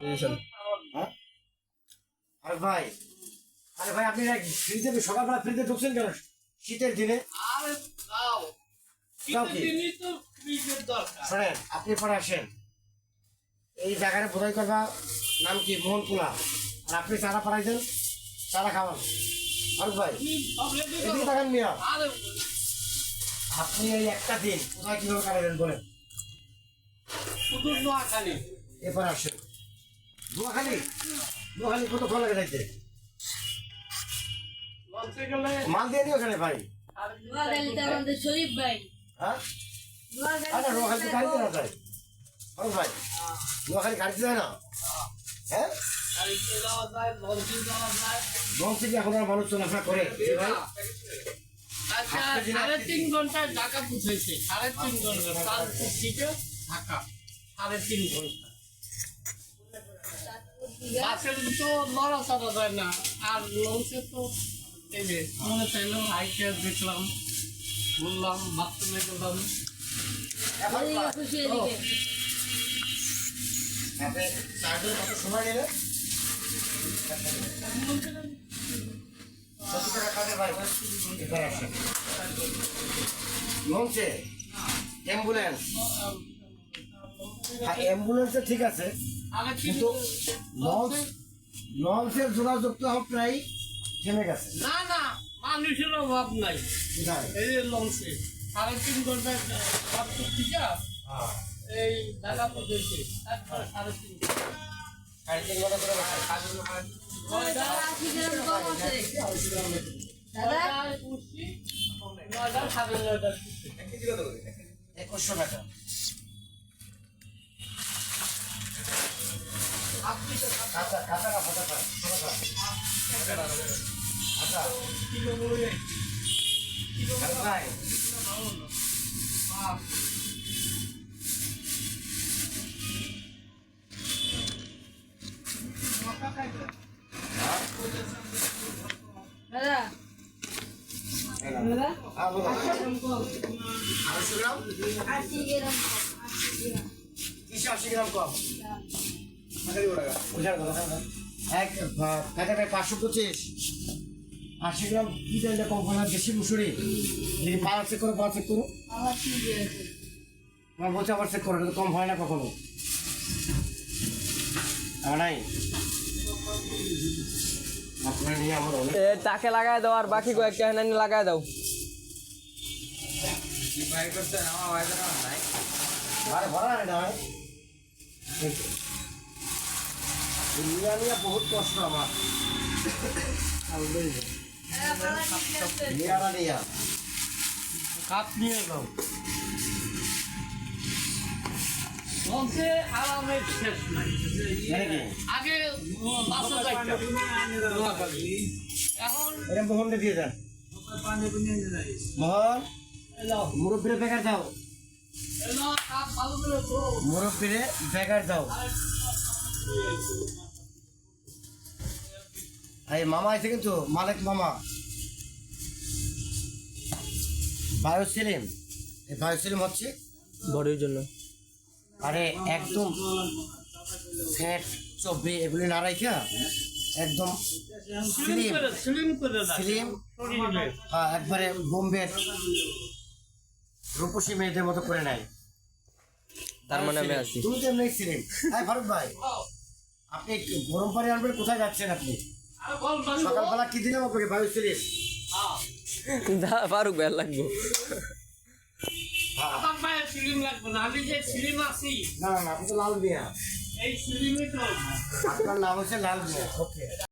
হ্যাঁ? আরে ভাই আরে ভাই আপনি ফ্রিজে সকালবেলা ফ্রিজে ঢুকছেন কেন? শীতের দিনে। আরে দাও দাও শীতের কি? দিনই তো ফ্রিজের দরকার। শোনেন আপনি পরে আসেন। এই জায়গায় বোধহয় কথা নাম কি? মোহন পোলা আর আপনি চারা পাঠাইছেন চারা খাওয়ান। ফারুক ভাই এদিকে তাকান মিয়া। আপনি এই একটা দিন কোথায় কীভাবে কাটাবেন বলেন? শুধু নোয়াখালী। এরপর আসেন। নোয়াখালী নোয়াখালী কত ভালো লাগে যাইতে? মাল দিয়ে নিও ওখানে ভাই। শরীফ ভাই। হ্যাঁ? আরে নোয়াখালী গাড়িতে না যায় ফারুক ভাই। নোয়াখালী গাড়িতে যায় না? হ্যাঁ? এখন আর মানুষ চলাফেরা করে ভাই। আচ্ছা সাড়ে তিন ঘন্টায় ঢাকা পৌঁছেছে। সাড়ে তিন ঘণ্টা ঢাকা। সাড়ে তিন ঘণ্টা। তো নড়াচড়া যায় না আর লঞ্চে তো এই যে মনে চাইলেও হাইকে দেখলাম বললাম বাথরুমে গেলাম। সময় লঞ্চে? অ্যাম্বুলেন্স। হ্যাঁ অ্যাম্বুলেন্সে ঠিক আছে। কিন্তু লঞ্চ লঞ্চের যোগাযোগ তো প্রায় থেমে গেছে। না না মানুষের অভাব নাই। এই যে লঞ্চে সাড়ে তিন ঘন্টায় বাথরুম থেকে হ্যাঁ। এই ঢাকা একবারে সাড়ে তিন ঘণ্টা। সাড়ে তিন ঘণ্টা করে দাদা একুশশো টাকা আচ্ছা কাঁচা না ফাটা খা আচ্ছা আরে ভাই দাদা দাদা আড়াইশো গ্রাম। আশি গ্রাম। আশি গ্রাম কম? এক কাঁচা ভাই পাঁচশো পঁচিশ আশি গ্রাম কি চাইলে কম হয় না বেশি মুসুরি যদি পাওয়ার চেক করো পাওয়ার চেক করো আমার ঠিক আছে বলছে আবার চেক করো এটা কম হয় না কখনো আমার নাই আমার তাকে লাগাই দাও আর বাকি কয়েকটা হেনানি লাগাই দাও আরে ভরা রে না নিয়ে নিয়ে বহুত কষ্ট আমার। নিয়ে নিয়ে। কাপ নিয়ে যাও। লঞ্চে আরামের শেষ নাই। জানে কি? আগে বাসে যাইতাম নোয়াখালী। এখন এটা মোহনকে দিয়ে যান। মোহন মুরব্বীরে বেকার দাও। এলো কাপ ভালো করে ধো। মুরব্বীরে বেকার দাও। এই মামা আছে কিন্তু মালিক মামা। বায়ু সেলিম এই বায়ু সেলিম হচ্ছে বডির জন্য। আরে একদম ফ্যাট চব্বি এগুলি না রাখা একদম স্লিম স্লিম। হ্যাঁ একবারে বোম্বের রূপসী মেয়েদের মতো করে নেয়। তার মানে আমি আছি। তুমি তো এমনি স্লিম। হ্যাঁ ফারুক ভাই। আপনি গরম পানি আনবেন কোথায় যাচ্ছেন আপনি? সকালবেলা কি দিলাম আপনাকে? হ্যাঁ। দা ফারুক ভাই লাগবো। হ্যাঁ। আমার পায়ে স্লিম লাগবে না আমি যে স্লিম আছি। না না না, আপনি তো লাল মিয়া। এই আপনার নাম হচ্ছে লাল মিয়া। ওকে।